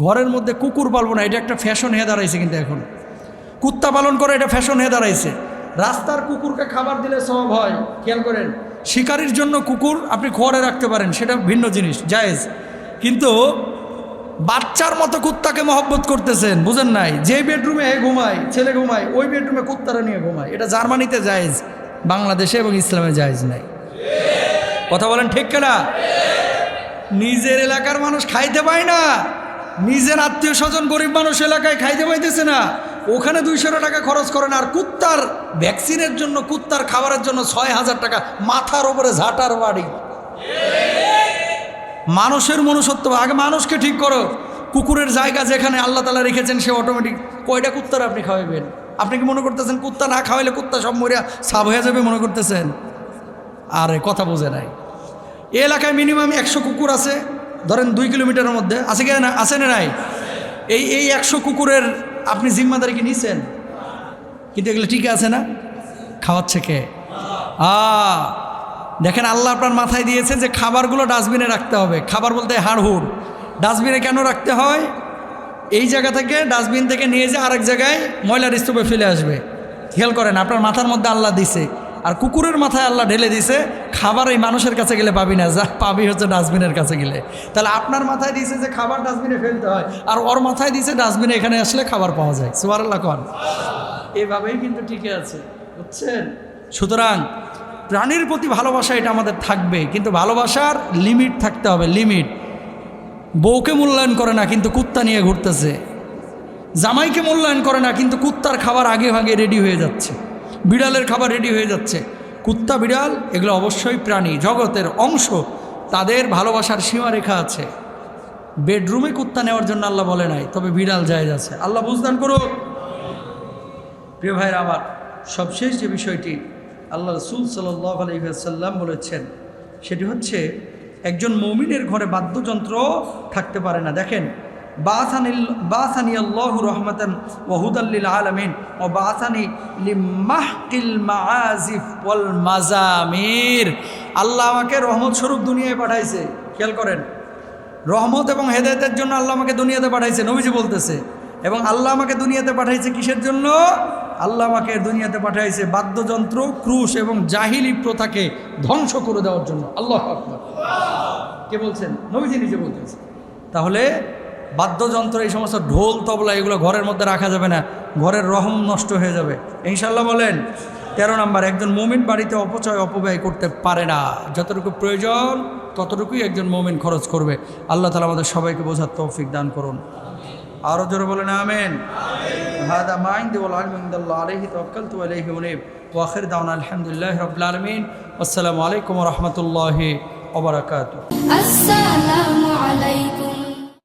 ঘরের মধ্যে কুকুর পালবো না, এটা একটা ফ্যাশন হয়ে দাঁড়াইছে কিন্তু এখন। কুত্তা পালন করে এটা ফ্যাশন হয়ে দাঁড়াইছে। রাস্তার কুকুরকে খাবার দিলে সব হয়, খেয়াল করেন। শিকারির জন্য কুকুর আপনি খোয়ারে রাখতে পারেন, সেটা ভিন্ন জিনিস, জায়েজ। কিন্তু বাচ্চার মতো কুত্তাকে মহব্বত করতেছেন, বুঝেন নাই? যে বেডরুমে ঘুমায়, ছেলে ঘুমায়, ওই বেডরুমে কুত্তারা নিয়ে ঘুমায়। এটা জার্মানিতে জায়েজ, বাংলাদেশে এবং ইসলামে জায়েজ নাই। কথা বলেন ঠিক কেনা? নিজের এলাকার মানুষ খাইতে পায় না। নিজের আত্মীয় স্বজন গরিব মানুষ এলাকায় খাইতে পাইতেছে না। ওখানে দুইশো টাকা খরচ করেন আর কুত্তার ভ্যাকসিনের জন্য, কুত্তার খাবারের জন্য ছয় হাজার টাকা, মাথার উপরে ঝাঁটার বাড়ি। মানুষের মনুষ্যত্ব। আগে মানুষকে ঠিক করো। কুকুরের জায়গা যেখানে আল্লাহ তালা রেখেছেন, সে অটোমেটিক কয়টা কুত্তার আপনি খাওয়াবেন আপনি কি মনে করতেছেন কুত্তা না খাওয়াইলে কুত্তা সব মরিয়া, সাব হয়ে যাবে মনে করতেছেন? আরে, কথা বোঝে নাই। এলাকায় মিনিমাম একশো কুকুর আছে। ধরেন দুই কিলোমিটারের মধ্যে, আছে কি না? আছে না নাই? এই এই একশো কুকুরের আপনি জিম্মাদারি কি নিছেন? কিন্তু এগুলো ঠিক আছে না? খাওয়াচ্ছে কে? আ, দেখেন আল্লাহ আপনার মাথায় দিয়েছে যে খাবারগুলো ডাস্টবিনে রাখতে হবে। খাবার বলতে হাড়হুড়। ডাস্টবিনে কেন রাখতে হয়? এই জায়গা থেকে ডাস্টবিন থেকে নিয়ে যে আরেক জায়গায় ময়লার স্তূপে ফেলে আসবে। খেয়াল করেন, আপনার মাথার মধ্যে আল্লাহ দিছে। আর কুকুরের মাথায় আল্লাহ ঢেলে দিছে, খাবার এই মানুষের কাছে গেলে পাবি না, যা পাবি হচ্ছে ডাস্টবিনের কাছে গেলে। তাহলে আপনার মাথায় দিছে যে খাবার ডাস্টবিনে ফেলতে হয়, আর ওর মাথায় দিছে ডাস্টবিনে এখানে আসলে খাবার পাওয়া যায়। সুবার আল্লাহ কন। এভাবেই কিন্তু ঠিকই আছে, বুঝছেন? সুতরাং প্রাণীর প্রতি ভালোবাসা এটা আমাদের থাকবে, কিন্তু ভালোবাসার লিমিট থাকতে হবে, লিমিট। বউকে মূল্যায়ন করে না, কিন্তু কুত্তা নিয়ে ঘুরতেছে। জামাইকে মূল্যায়ন করে না, কিন্তু কুত্তার খাবার আগে ভাগে রেডি হয়ে যাচ্ছে। বিড়ালের খাবার রেডি হয়ে যাচ্ছে। কুত্তা, বিড়াল, এগুলো অবশ্যই প্রাণী, জগতের অংশ। তাদের ভালোবাসার সীমারেখা আছে। বেডরুমে কুত্তা নেওয়ার জন্য আল্লাহ বলে নাই, তবে বিড়াল যায় যাচ্ছে আল্লাহ বুঝদান করুক। প্রিয় ভাইয়ের, আমার সবশেষ যে বিষয়টি আল্লাহ রসুল আলহিহাসাল্লাম বলেছেন, সেটি হচ্ছে, একজন মৌমিনের ঘরে বাদ্যযন্ত্র থাকতে পারে না। দেখেন বাসানি আল্লাহ রহমতান ওহুদাল্লিল আলমিন ও মাআজিফ ওয়াল মাজামির আল্লাহ আমাকে রহমত স্বরূপ দুনিয়ায় পাঠাইছে। খেয়াল করেন। রহমত এবং হেদায়তের জন্য আল্লাহ আমাকে দুনিয়াতে পাঠাইছে, নবীজি বলতেছে। এবং আল্লাহ আমাকে দুনিয়াতে পাঠাইছে কিসের জন্য? আল্লাহ আমাকে দুনিয়াতে পাঠাইছে বাদ্যযন্ত্র, ক্রুশ এবং জাহিলি প্রথাকে ধ্বংস করে দেওয়ার জন্য। আল্লাহ কে বলছেন? নবীজি নিজে বলতেছে। তাহলে বাদ্যযন্ত্র, এই সমস্ত ঢোল, তবলা, এগুলো ঘরের মধ্যে রাখা যাবে না। ঘরের রহম নষ্ট হয়ে যাবে। ইনশাল্লাহ বলেন, তেরো নম্বর, একজন মোমিন বাড়িতে অপচয়, অপব্যয় করতে পারে না। যতটুকু প্রয়োজন, ততটুকুই একজন মোমিন খরচ করবে। আল্লাহ তালা আমাদের সবাইকে বোঝার তৌফিক দান করুন। আরও জোরে বলেন, আমেন। হাদা মাইন্দ আলমিন্দাল্লাহ আলহি তক্কালতু আলহি উনিব। ওয়াখির দাউন আলহামদুলিল্লাহ রবিল আলমিন। আসসালামু আলাইকুম রহমতুল্লাহ ওবরাকাত আসসালামু আলাইকুম।